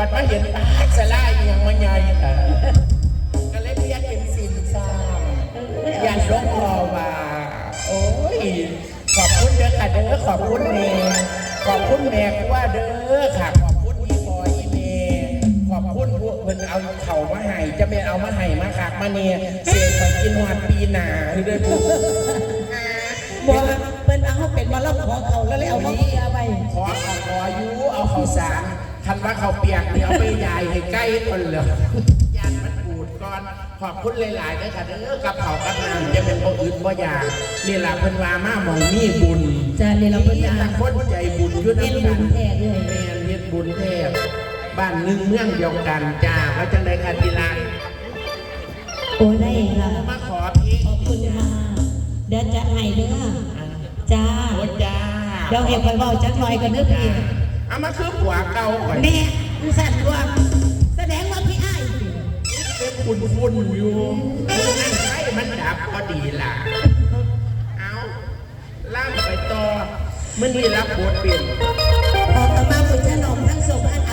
วัดมาเห็นตาสลายยังมันใหญ่เออก็เลยเรียกเป็นสินซ้ำยันลงพอว่าโอ้ย ขอบคุณเด้อค่ะเด้อขอบคุณแม่ขอบคุณแม่ว่าเด้อค่ะ ขอบคุณอีพออีเมขอบคุณพวกเพิ่นเอาเข่ามาให้จะเป็นเอามาให้มาคักมาเนี่ยเสียไปกินหวัดปีหนาคือด้วยบุญบอกว่าเป็นเอาเป็นมาแล้วขอเขาแล้วเลยเอามาเกียไปขอขอขออายุเอาขาสาร คันว่าเขาวเปียกเนี่ยเอาไปยายให้ใกล้คนเลยยานมันปูดก่อน ขอบคุณหลายๆด้วยค่ะเด้อกับเขาวกับน้ำจะเป็นบ่อื่นบ่อยากนี่ล่ะเพิ่นว่ามาหมองมีบุญจะเรียนเราเป็นมียาแต่คนใจบุญอยู่เรียนนำบุกันญแท้เลย แม่นเฮ็ดบุญเทพบ้านหนึ่งเมืองเดียวกันจ้าว่าจังได๋ค่ะทีละโอ้ได้ค่ะ มาขอพี่ขอบคุณค่ะเดี๋ยวจะให้เด้อจ้าโอ้จ้า เดี๋ยวเก็บไปเบาจักหน่อยกันเด้อพี่ เอามาคือผัวเก่าก่อนแน่สั่นรวมแสดงว่าพี่อ้ายเป็นฝุ่นฝุ่นๆอยู่นั่นไฟมันดับพอดีล่ะ เอาล่ามไปต่อมื่อนี้รับบทเป็นออกมาบุญชนมทั้งสมอันอ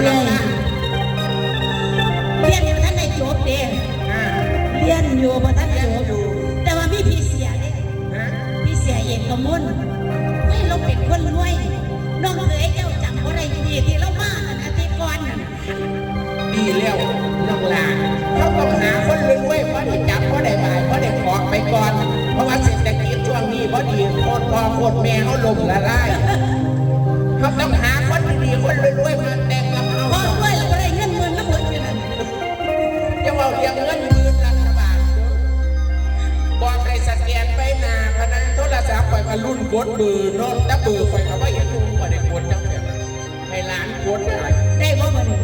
เอาละนะเรียนอยู่ท่านในจบเด้อ่าเรียนอยู่บ่ท่านเรียนจบอยู่แต่ว่ามีพี่เสียเด้นะพี่เสียเอกกมลไม่เราเป็นคนรวยน้องเคยเจ้าจำบ่ได้ดีที่เรามานั่นอาทิตย์ก่อนนั่นดีแล้วน้องลาเขาต้องหาคนรวยๆเพราะได้จับเพราะได้บ่ายเพราะได้ขอไปก่อน เพราะว่าเศรษฐกิจช่วงนี้พอดีโคตรพ่อโคตรแม่เขาลมละลายเขาต้องหาคนดีๆคนรวยๆมาแต่ง เรียงเงินหมื่นรัฐบาลบอกให้สแกนไปนาพนันโทรศัพท์ไปมารุ่นกดมือร์โน้ตแต่เบอไปเขาไม่เห็นลุงก็ได้กดจังเลยให้หลานกดอะไรได้บ่บ่นี่